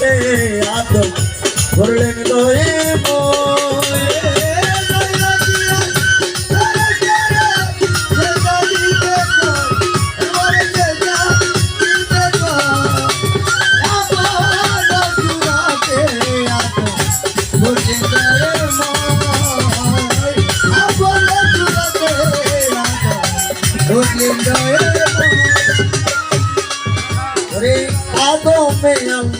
হাতে আদল ধরলেন দয়ে Hare Adonai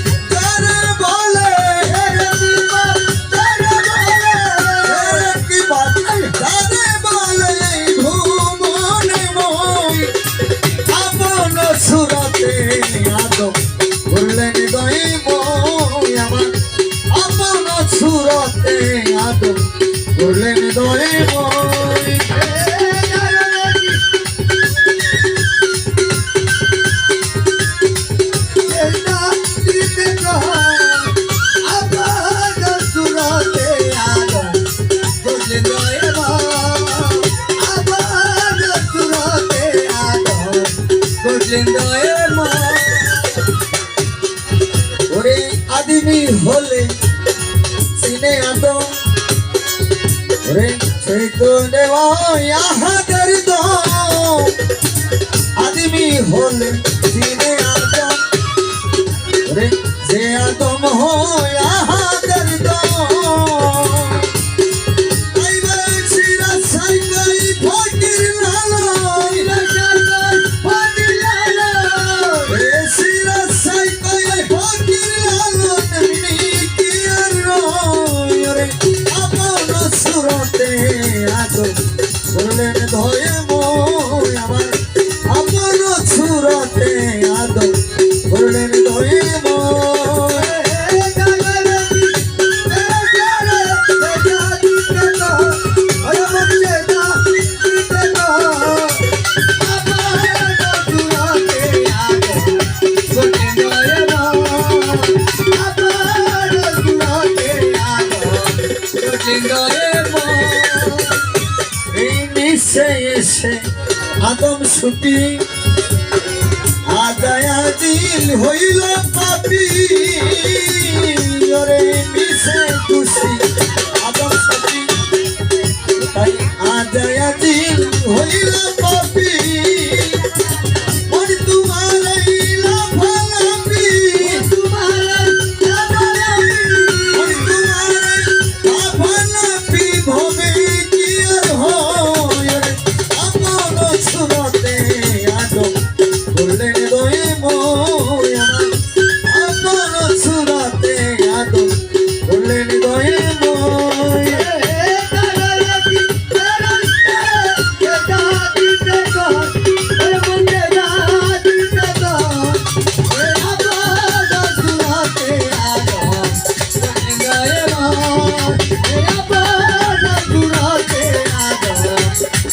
বললেন দোলে ওরে আদিমি হলে সিনে আদম রে সেই তো দেওয়া আহা দর্দ আদমি হলে এসে আদম ছুটি। আদায়া দিল হইল পাপি। মিশে খুশি।